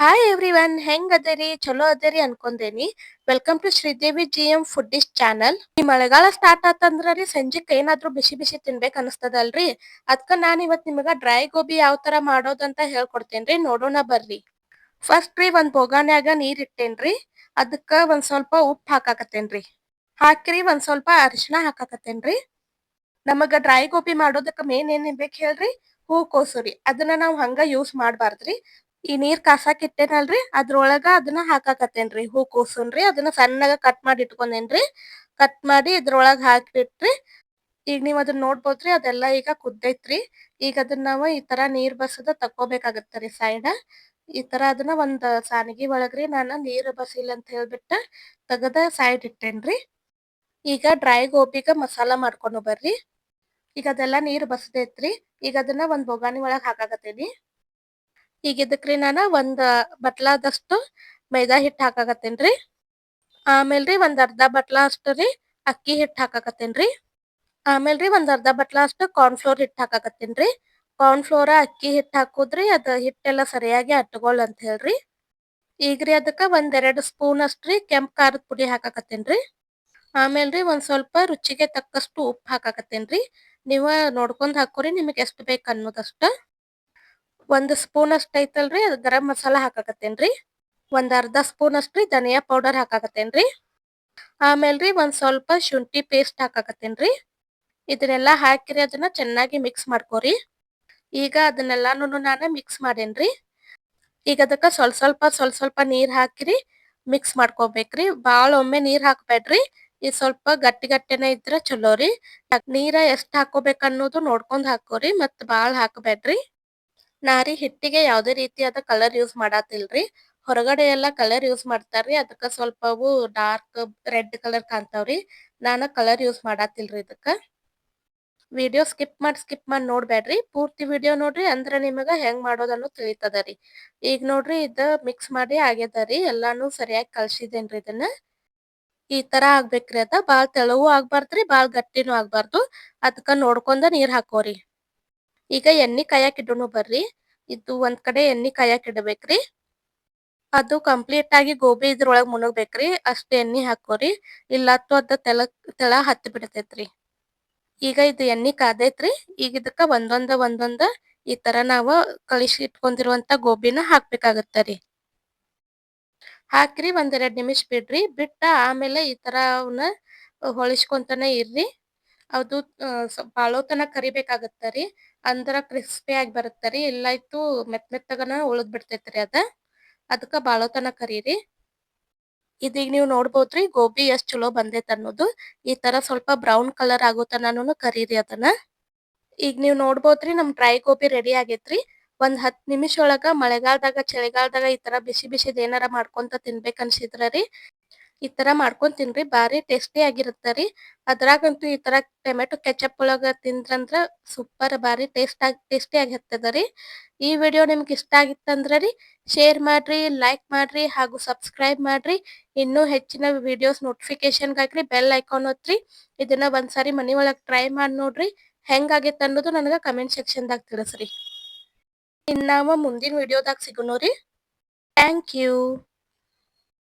Hi everyone ಹೆಂಗ್ ಅದರಿ? ಚಲೋ ಅದರಿ ಅನ್ಕೊಂಡೇನಿ. Welcome to Shridevi G M foodies channel ಈ ಮಳೆಗಾಲ ಸ್ಟಾರ್ಟ್ ಆತಂದ್ರ ರೀ ಸಂಜೆಕ್ ಏನಾದ್ರೂ ಬಿಸಿ ಬಿಸಿ ತಿನ್ಬೇಕ್ ಅನಸ್ತದಲ್ರಿ? ಅದ್ಕ ನಾನ್ ಇವತ್ ನಿಮಗ ಡ್ರೈ ಗೋಬಿ ಯಾವ ತರ ಮಾಡೋದಂತ ಹೇಳ್ಕೊಡ್ತೇನ್ರಿ ನೋಡೋಣ ಬರ್ರಿ. ಫಸ್ಟ್ ರೀ ಒಂದ್ ಬೋಗಾನ್ಯಾಗ ನೀರ್ ಇಟ್ಟೇನ್ರಿ ಅದಕ್ಕ ಒಂದ್ ಸ್ವಲ್ಪ ಉಪ್ಪು ಹಾಕಾಕತ್ತೇನ್ರಿ ಹಾಕ್ರಿ, ಒಂದ್ ಸ್ವಲ್ಪ ಅರಿಶಿನ ಹಾಕಾಕತ್ತೇನ್ರಿ ನಮಗ ಡ್ರೈ ಗೋಬಿ ಮಾಡೋದಕ್ಕ ಮೇನ್ ಏನ್ ಬೇಕ್ ಹೇಳ್ರಿ? ಹೂಕೋಸು ರೀ ಅದನ್ನ ನಾವ್ ಹಂಗ ಯೂಸ್ ಮಾಡ್ಬಾರ್ದ್ರಿ. ಈ ನೀರ್ ಕಾಸಾಕ್ ಇಟ್ಟೇನಲ್ರಿ ಅದ್ರೊಳಗ ಅದನ್ನ ಹಾಕಾಕತ್ತೇನ್ರಿ. ಹೂಕೋಸನ್ರಿ ಅದನ್ನ ಸಣ್ಣಗ ಕಟ್ ಮಾಡಿ ಇಟ್ಕೊಂಡೇನ್ರಿ. ಕಟ್ ಮಾಡಿ ಇದ್ರೊಳಗ ಹಾಕ್ಬಿಟ್ರಿ. ಈಗ ನೀವ್ ಅದನ್ನ ನೋಡ್ಬೋದ್ರಿ. ಅದೆಲ್ಲಾ ಈಗ ಕುದ್ದೈತ್ರಿ. ಈಗ ಅದನ್ನ ನಾವ್ ಈ ತರ ನೀರ್ ಬಸದ ತಕ್ಕೋಬೇಕಾಗತ್ತರಿ ಸೈಡ್ ಈ ತರ ಅದನ್ನ ಒಂದ್ ಸಾನಿಗೆ ಒಳಗ್ರಿ ನಾನು ನೀರ್ ಬಸಿಲ್ಲ ಅಂತ ಹೇಳ್ಬಿಟ್ಟ ತಗದ ಸೈಡ್ ಇಟ್ಟೇನ್ರಿ. ಈಗ ಡ್ರೈ ಗೋಬಿಗ ಮಸಾಲಾ ಮಾಡ್ಕೊಂಡು ಬರ್ರಿ. ಈಗ ಅದೆಲ್ಲಾ ನೀರ್ ಬಸದೈತ್ರಿ. ಈಗ ಅದನ್ನ ಒಂದ್ ಬೊಗಾನಿ ಒಳಗ್ ಹಾಕಾಕತ್ತೇನಿ. ಈಗ ಇದಕ್ರಿ ನಾನ ಒಂದ್ ಬಟ್ಲಾದಷ್ಟು ಮೈದಾ ಹಿಟ್ಟ್ ಹಾಕಾಕತ್ತೇನ್ರಿ. ಆಮೇಲ್ರಿ ಒಂದ್ ಅರ್ಧ ಬಟ್ಲಾ ಅಷ್ಟು ರೀ ಅಕ್ಕಿ ಹಿಟ್ ಹಾಕಾಕತ್ತೇನ್ರಿ. ಆಮೇಲ್ರಿ ಒಂದ್ ಅರ್ಧ ಬಟ್ಲಾ ಅಷ್ಟು ಕಾರ್ನ್ ಫ್ಲೋರ್ ಹಿಟ್ ಹಾಕಾಕತ್ತೇನ್ರಿ. ಕಾರ್ನ್ ಫ್ಲೋರ ಅಕ್ಕಿ ಹಿಟ್ಟು ಹಾಕುದ್ರಿ, ಅದ ಹಿಟ್ಟೆಲ್ಲ ಸರಿಯಾಗಿ ಅಟ್ಕೊಳ್ ಅಂತ ಹೇಳ್ರಿ. ಈಗ್ರಿ ಅದಕ್ಕ ಒಂದ್ ಎರಡ್ ಸ್ಪೂನ್ ಅಷ್ಟ್ರಿ ಕೆಂಪ್ ಖಾರದ ಪುಡಿ ಹಾಕಾಕತ್ತೇನ್ರಿ. ಆಮೇಲ್ರಿ ಒಂದ್ ಸ್ವಲ್ಪ ರುಚಿಗೆ ತಕ್ಕಷ್ಟು ಉಪ್ಪು ಹಾಕಾಕತ್ತೇನ್ರಿ. ನೀವ ನೋಡ್ಕೊಂಡ್ ಹಾಕೋರಿ, ನಿಮಗೆ ಎಷ್ಟು ಬೇಕ್ ಅನ್ನೋದಷ್ಟ. ಒಂದ್ ಸ್ಪೂನ್ ಅಷ್ಟ್ ಐತಲ್ರಿ, ಅದು ಗರಂ ಮಸಾಲ ಹಾಕಾಕತ್ತೇನ್ರಿ. ಒಂದ್ ಅರ್ಧ ಸ್ಪೂನ್ ಅಷ್ಟ್ರಿ ಧನಿಯಾ ಪೌಡರ್ ಹಾಕಾಕತ್ತೇನ್ರಿ. ರೀ ಒಂದ್ ಸ್ವಲ್ಪ ಶುಂಠಿ ಪೇಸ್ಟ್ ಹಾಕಾಕತ್ತೇನ್ರಿ. ಇದನ್ನೆಲ್ಲಾ ಹಾಕಿರಿ, ಅದನ್ನ ಚೆನ್ನಾಗಿ ಮಿಕ್ಸ್ ಮಾಡ್ಕೋರಿ. ಈಗ ಅದನ್ನೆಲ್ಲಾನು ನಾನು ಮಿಕ್ಸ್ ಮಾಡೇನ್ರಿ. ಈಗ ಅದಕ್ಕೆ ಸ್ವಲ್ಪ ಸ್ವಲ್ಪ ಸ್ವಲ್ಪ ಸ್ವಲ್ಪ ನೀರ್ ಹಾಕಿರಿ, ಮಿಕ್ಸ್ ಮಾಡ್ಕೋಬೇಕ್ರಿ. ಬಾಳ ಒಮ್ಮೆ ನೀರು ಹಾಕಬೇಡ್ರಿ. ಈ ಸ್ವಲ್ಪ ಗಟ್ಟಿ ಗಟ್ಟಿನ ಇದ್ರ ಚಲೋ ರೀ ನೀರ ಎಷ್ಟು ಹಾಕೋಬೇಕ್ ಅನ್ನೋದು ನೋಡ್ಕೊಂಡ್ ಹಾಕೋರಿ ಮತ್ ಬಾಳ್ ಹಾಕ್ಬ್ಯಾಡ್ರಿ ನಾರಿ ಹಿಟ್ಟಿಗೆ ಯಾವುದೇ ರೀತಿಯಾದ ಕಲರ್ ಯೂಸ್ ಮಾಡಾತಿಲ್ರಿ. ಹೊರಗಡೆ ಎಲ್ಲಾ ಕಲರ್ ಯೂಸ್ ಮಾಡ್ತಾರ್ರಿ. ಅದಕ್ಕ ಸ್ವಲ್ಪ ಅವು ಡಾರ್ಕ್ ರೆಡ್ ಕಲರ್ ಕಾಣ್ತಾವ್ರಿ. ನಾನು ಕಲರ್ ಯೂಸ್ ಮಾಡಾತಿಲ್ರಿ ಇದಕ್ಕ. ವಿಡಿಯೋ ಸ್ಕಿಪ್ ಮಾಡಿ ಸ್ಕಿಪ್ ಮಾಡಿ ನೋಡ್ಬೇಡ್ರಿ ಪೂರ್ತಿ ವಿಡಿಯೋ ನೋಡ್ರಿ ಅಂದ್ರೆ ನಿಮಗ ಹೆಂಗ್ ಮಾಡೋದನ್ನು ತಿಳಿತದರಿ. ಈಗ ನೋಡ್ರಿ ಇದ ಮಿಕ್ಸ್ ಮಾಡಿ ಆಗ್ಯದರಿ. ಎಲ್ಲಾನು ಸರಿಯಾಗಿ ಕಲ್ಸಿದೇನ್ರಿ ಇದನ್ನ. ಈ ತರ ಆಗ್ಬೇಕ್ರಿ ಅದ. ಬಾಳ್ ತೆಳವು ಆಗ್ಬಾರ್ದ್ರಿ, ಬಾಳ್ ಗಟ್ಟಿನೂ ಆಗ್ಬಾರ್ದು. ಅದಕ್ಕ ನೋಡ್ಕೊಂಡ ನೀರ್ ಹಾಕೋರಿ. ಈಗ ಎಣ್ಣೆ ಕಾಯಕ್ ಇಡೋಣ ಬರ್ರಿ. ಇದು ಒಂದ್ ಕಡೆ ಎಣ್ಣೆ ಕಾಯಕ್ ಇಡಬೇಕ್ರಿ. ಅದು ಕಂಪ್ಲೀಟ್ ಆಗಿ ಗೋಬಿ ಇದ್ರೊಳಗ್ ಮುನಗ್ಬೇಕ್ರಿ ಅಷ್ಟ್ ಎಣ್ಣೆ ಹಾಕೋರಿ. ಇಲ್ಲತ್ತು ಅದ ತೆಳ ತೆಳ ಹತ್ತಿ ಬಿಡ್ತೇತ್ರಿ. ಈಗ ಇದು ಎಣ್ಣೆ ಕಾದೈತ್ರಿ. ಈಗ ಇದಕ್ಕ ಒಂದೊಂದ ಒಂದೊಂದ ಈ ತರ ನಾವ ಕಳಿಸಿ ಇಟ್ಕೊಂಡಿರುವಂತ ಗೋಬಿನ ಹಾಕ್ಬೇಕಾಗತ್ತರಿ. ಹಾಕ್ರಿ ಒಂದ್ ಎರಡ್ ನಿಮಿಷ ಬಿಡ್ರಿ. ಬಿಟ್ಟ ಆಮೇಲೆ ಈ ತರ ಅವನ್ನ ಹೊಳಿಸ್ಕೊಂತಾನೆ ಇರ್ರಿ. ಅದು ಬಾಳೋತನ ಕರಿಬೇಕಾಗತ್ತರಿ. ಅಂದ್ರ ಕ್ರಿಸ್ಪಿ ಆಗಿ ಬರುತ್ತರಿ ಇಲ್ಲಾಯ್ತು ಮೆತ್ ಮೆತ್ತಗನ ಉಳದ್ ಬಿಡ್ತೇತ್ರಿ ಅದ. ಅದಕ್ಕ ಬಾಳೋತನ ಕರೀರಿ. ಇದೀಗ ನೀವ್ ನೋಡ್ಬೋದ್ರಿ ಗೋಬಿ ಎಷ್ಟ್ ಚಲೋ ಬಂದೈತ್ ಅನ್ನೋದು. ಈ ತರ ಸ್ವಲ್ಪ ಬ್ರೌನ್ ಕಲರ್ ಆಗೋ ತನೂ ಕರೀರಿ ಅದನ್ನ. ಈಗ ನೀವ್ ನೋಡ್ಬೋದ್ರಿ ನಮ್ ಡ್ರೈ ಗೋಬಿ ರೆಡಿ ಆಗೇತ್ರಿ ಒಂದ್ ಹತ್ ನಿಮಿಷ ಒಳಗ ಮಳೆಗಾಲದಾಗ, ಚಳಿಗಾಲದಾಗ ಈ ತರ ಬಿಸಿ ಬಿಸಿದ ಏನಾರ ಮಾಡ್ಕೊಂತ ತಿನ್ಬೇಕನ್ಸಿದ್ರ ರೀ. ಈ ತರ ಮಾಡ್ಕೊಂಡ್ ತಿನ್ರಿ ಬಾರಿ ಟೇಸ್ಟಿ ಆಗಿರುತ್ತರಿ ಅದ್ರಾಗಂತೂ ಈ ತರ ಟೊಮೆಟೊ ಕೆಚಪ್ ಒಳಗ ತಿಂದ್ರಂದ್ರ ಸೂಪರ್ ಬಾರಿ ಟೇಸ್ಟ್ ಆಗಿ ಟೇಸ್ಟಿ ಆಗಿರ್ತದ ರೀ. ಈ ವಿಡಿಯೋ ನಿಮ್ಗೆ ಇಷ್ಟ ಆಗಿತ್ತಂದ್ರ ರೀ ಶೇರ್ ಮಾಡ್ರಿ ಲೈಕ್ ಮಾಡ್ರಿ ಹಾಗೂ ಸಬ್ಸ್ಕ್ರೈಬ್ ಮಾಡ್ರಿ. ಇನ್ನೂ ಹೆಚ್ಚಿನ ವಿಡಿಯೋಸ್ ನೋಟಿಫಿಕೇಶನ್ ಗಾಗ್ರಿ ಬೆಲ್ ಐಕಾನ್ ಒತ್ತ್ರಿ ಇದನ್ನ ಒಂದ್ಸಾರಿ ಮನಿ ಒಳಗ್ ಟ್ರೈ ಮಾಡಿ ನೋಡ್ರಿ. ಹೆಂಗ್ ಆಗೇತ್ ಅನ್ನೋದು ನನಗ ಕಮೆಂಟ್ ಸೆಕ್ಷನ್ ದಾಗ ತಿಳಿಸ್ರಿ. ಇನ್ನಾವ ಮುಂದಿನ ವಿಡಿಯೋದಾಗ ಸಿಗೋಣ ರೀ ಥ್ಯಾಂಕ್ ಯು